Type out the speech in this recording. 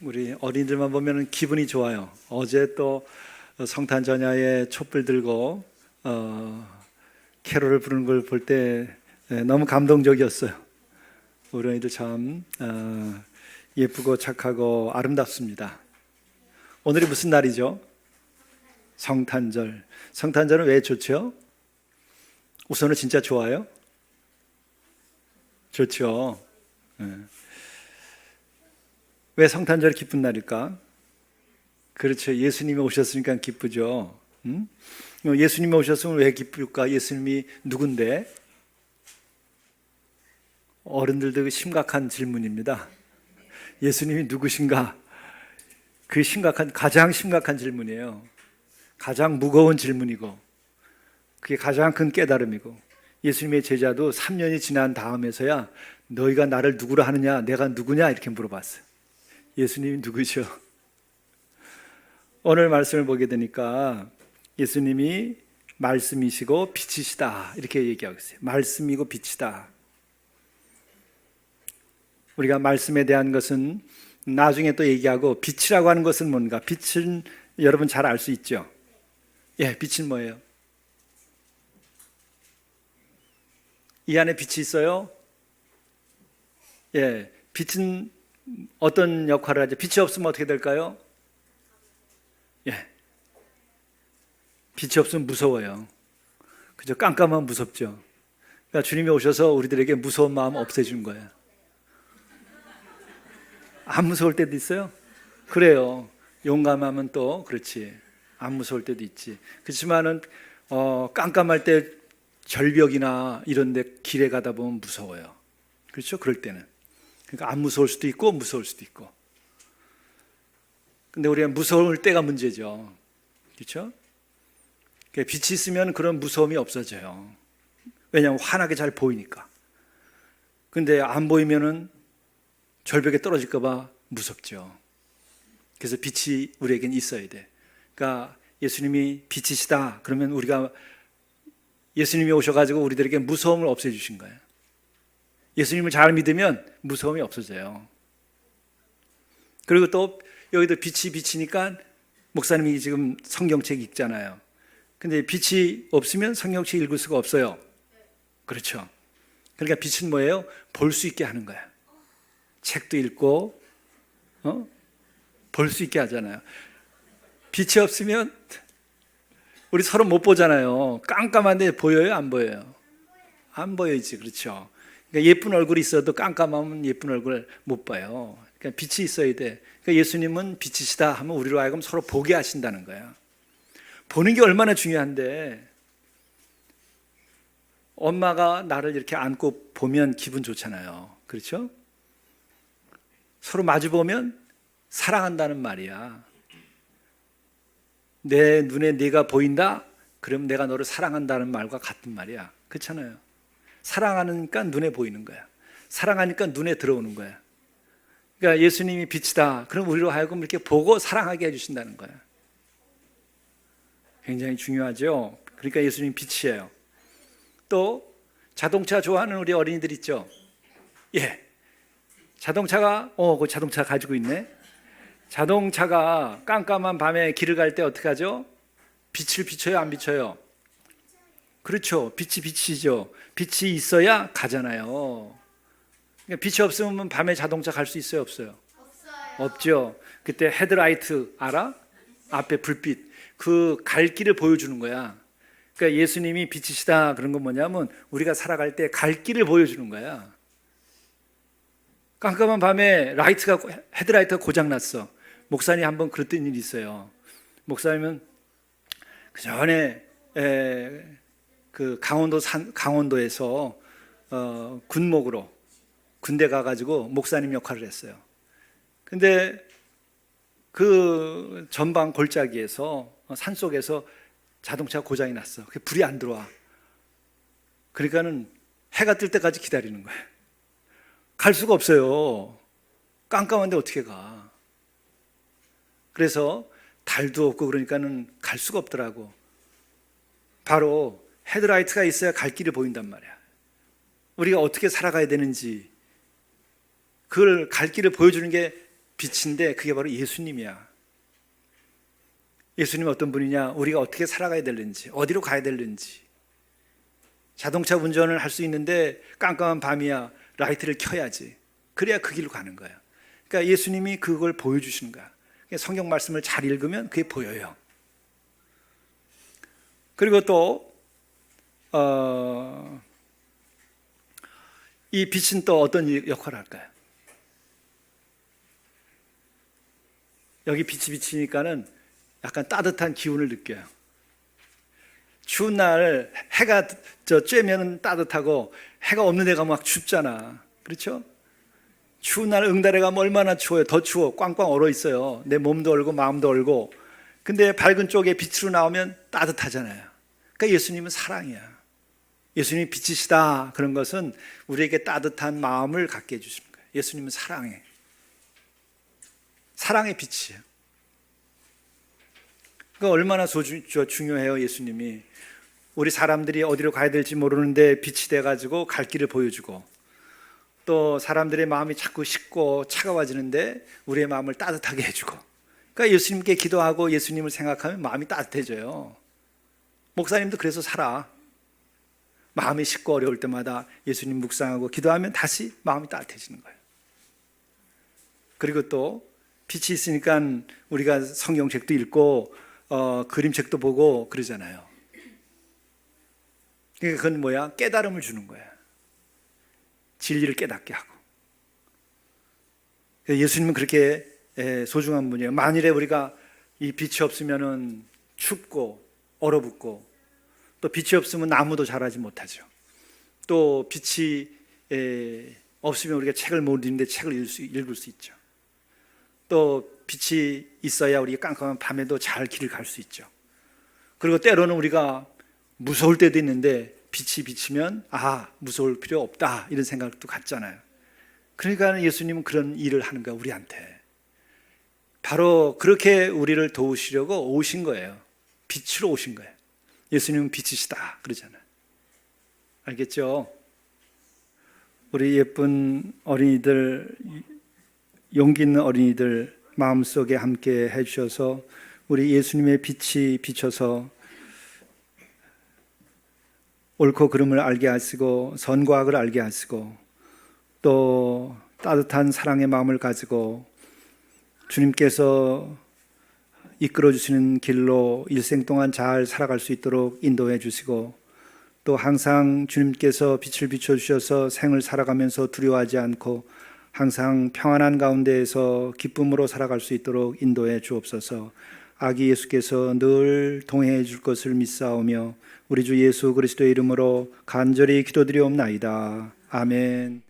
우리 어린이들만 보면 기분이 좋아요. 어제 또 성탄 전야에 촛불 들고 어, 캐롤을 부르는 걸 볼 때 너무 감동적이었어요. 우리 어린이들 참 어, 예쁘고 착하고 아름답습니다. 오늘이 무슨 날이죠? 성탄절. 성탄절은 왜 좋죠? 우선은 진짜 좋아요? 좋죠. 예. 왜 성탄절이 기쁜 날일까? 그렇죠. 예수님이 오셨으니까 기쁘죠. 음? 예수님이 오셨으면 왜 기쁠까? 예수님이 누군데? 어른들도 심각한 질문입니다. 예수님이 누구신가? 그 심각한, 가장 심각한 질문이에요. 가장 무거운 질문이고, 그게 가장 큰 깨달음이고, 예수님의 제자도 3년이 지난 다음에서야 너희가 나를 누구로 하느냐, 내가 누구냐, 이렇게 물어봤어요. 예수님이 누구죠? 오늘 말씀을 보게 되니까 예수님이 말씀이시고 빛이시다 이렇게 얘기하고 있어요. 말씀이고 빛이다. 우리가 말씀에 대한 것은 나중에 또 얘기하고 빛이라고 하는 것은 뭔가? 빛은 여러분 잘 알 수 있죠. 예, 빛은 뭐예요? 이 안에 빛이 있어요? 예, 빛은 어떤 역할을 하죠? 빛이 없으면 어떻게 될까요? 예. 빛이 없으면 무서워요. 그죠? 깜깜하면 무섭죠. 그러니까 주님이 오셔서 우리들에게 무서운 마음 없애준 거예요. 안 무서울 때도 있어요? 그래요. 용감하면 또 그렇지. 안 무서울 때도 있지. 그렇지만은 어, 깜깜할 때 절벽이나 이런 데 길에 가다 보면 무서워요. 그렇죠? 그럴 때는. 그러니까 안 무서울 수도 있고 무서울 수도 있고. 근데 우리가 무서울 때가 문제죠. 그렇죠? 그러니까 빛이 있으면 그런 무서움이 없어져요. 왜냐하면 환하게 잘 보이니까. 근데 안 보이면은 절벽에 떨어질까 봐 무섭죠. 그래서 빛이 우리에겐 있어야 돼. 그러니까 예수님이 빛이시다. 그러면 우리가 예수님이 오셔가지고 우리들에게 무서움을 없애주신 거예요. 예수님을 잘 믿으면 무서움이 없어져요. 그리고 또 여기도 빛이 비치니까 목사님이 지금 성경책 읽잖아요. 근데 빛이 없으면 성경책 읽을 수가 없어요. 그렇죠. 그러니까 빛은 뭐예요? 볼 수 있게 하는 거야. 책도 읽고, 어? 볼 수 있게 하잖아요. 빛이 없으면 우리 서로 못 보잖아요. 깜깜한데 보여요? 안 보여요? 안 보여지. 그렇죠. 그러니까 예쁜 얼굴이 있어도 깜깜하면 예쁜 얼굴 못 봐요. 그러니까 빛이 있어야 돼. 그러니까 예수님은 빛이시다 하면 우리로 하여금 서로 보게 하신다는 거야. 보는 게 얼마나 중요한데 엄마가 나를 이렇게 안고 보면 기분 좋잖아요. 그렇죠? 서로 마주 보면 사랑한다는 말이야. 내 눈에 네가 보인다? 그럼 내가 너를 사랑한다는 말과 같은 말이야. 그렇잖아요. 사랑하니까 눈에 보이는 거야. 사랑하니까 눈에 들어오는 거야. 그러니까 예수님이 빛이다. 그럼 우리로 하여금 이렇게 보고 사랑하게 해주신다는 거야. 굉장히 중요하죠. 그러니까 예수님 빛이에요. 또 자동차 좋아하는 우리 어린이들 있죠. 예. 자동차가 어, 그 자동차 가지고 있네. 자동차가 깜깜한 밤에 길을 갈 때 어떻게 하죠? 빛을 비춰요, 안 비춰요? 그렇죠. 빛이 빛이죠. 빛이 있어야 가잖아요. 그러니까 빛이 없으면 밤에 자동차 갈 수 있어요, 없어요? 없어요. 없죠. 그때 헤드라이트 알아? 앞에 불빛. 그 갈 길을 보여주는 거야. 그러니까 예수님이 빛이시다 그런 건 뭐냐면 우리가 살아갈 때 갈 길을 보여주는 거야. 깜깜한 밤에 라이트가 헤드라이트가 고장 났어. 목사님 한 번 그랬던 일이 있어요. 목사님은 그 전에 에, 그 강원도 산 강원도에서 어, 군목으로 군대 가가지고 목사님 역할을 했어요. 근데 그 전방 골짜기에서 산 속에서 자동차 고장이 났어. 그 불이 안 들어와. 그러니까는 해가 뜰 때까지 기다리는 거예요. 갈 수가 없어요. 깜깜한데 어떻게 가? 그래서 달도 없고 그러니까는 갈 수가 없더라고. 바로 헤드라이트가 있어야 갈 길이 보인단 말이야. 우리가 어떻게 살아가야 되는지 그걸 갈 길을 보여주는 게 빛인데 그게 바로 예수님이야. 예수님 어떤 분이냐? 우리가 어떻게 살아가야 되는지, 어디로 가야 되는지. 자동차 운전을 할 수 있는데 깜깜한 밤이야. 라이트를 켜야지. 그래야 그 길로 가는 거예요. 그러니까 예수님이 그걸 보여주시는 거야. 성경 말씀을 잘 읽으면 그게 보여요. 그리고 또, 어, 이 빛은 또 어떤 역할을 할까요? 여기 빛이 비치니까는 약간 따뜻한 기운을 느껴요. 추운 날 해가 저 쬐면은 따뜻하고 해가 없는 데가 막 춥잖아. 그렇죠? 추운 날 응달에 가면 얼마나 추워요. 더 추워. 꽝꽝 얼어 있어요. 내 몸도 얼고 마음도 얼고. 근데 밝은 쪽에 빛으로 나오면 따뜻하잖아요. 그러니까 예수님은 사랑이야. 예수님이 빛이시다. 그런 것은 우리에게 따뜻한 마음을 갖게 해주시는 거예요. 예수님은 사랑해. 사랑의 빛이에요. 그러니까 얼마나 중요해요, 예수님이. 우리 사람들이 어디로 가야 될지 모르는데 빛이 돼가지고 갈 길을 보여주고 또 사람들의 마음이 자꾸 식고 차가워지는데 우리의 마음을 따뜻하게 해주고 그러니까 예수님께 기도하고 예수님을 생각하면 마음이 따뜻해져요. 목사님도 그래서 살아. 마음이 식고 어려울 때마다 예수님 묵상하고 기도하면 다시 마음이 따뜻해지는 거예요. 그리고 또 빛이 있으니까 우리가 성경책도 읽고 어, 그림책도 보고 그러잖아요. 그러니까 그건 뭐야? 깨달음을 주는 거야. 진리를 깨닫게 하고. 예수님은 그렇게 소중한 분이에요. 만일에 우리가 이 빛이 없으면은 춥고 얼어붙고 또 빛이 없으면 나무도 자라지 못하죠. 또 빛이 없으면 우리가 책을 못 읽는데 책을 읽을 수, 읽을 수 있죠. 또 빛이 있어야 우리가 깜깜한 밤에도 잘 길을 갈 수 있죠. 그리고 때로는 우리가 무서울 때도 있는데 빛이 비치면 아 무서울 필요 없다 이런 생각도 갖잖아요. 그러니까 예수님은 그런 일을 하는 거야 우리한테. 바로 그렇게 우리를 도우시려고 오신 거예요. 빛으로 오신 거예요. 예수님은 빛이시다 그러잖아요. 알겠죠? 우리 예쁜 어린이들 용기 있는 어린이들 마음속에 함께 해 주셔서 우리 예수님의 빛이 비춰서 옳고 그름을 알게 하시고 선과 악을 알게 하시고 또 따뜻한 사랑의 마음을 가지고 주님께서 이끌어 주시는 길로 일생 동안 잘 살아갈 수 있도록 인도해 주시고 또 항상 주님께서 빛을 비춰 주셔서 생을 살아가면서 두려워하지 않고 항상 평안한 가운데에서 기쁨으로 살아갈 수 있도록 인도해 주옵소서. 아기 예수께서 늘 동행해 줄 것을 믿사오며 우리 주 예수 그리스도의 이름으로 간절히 기도드리옵나이다. 아멘.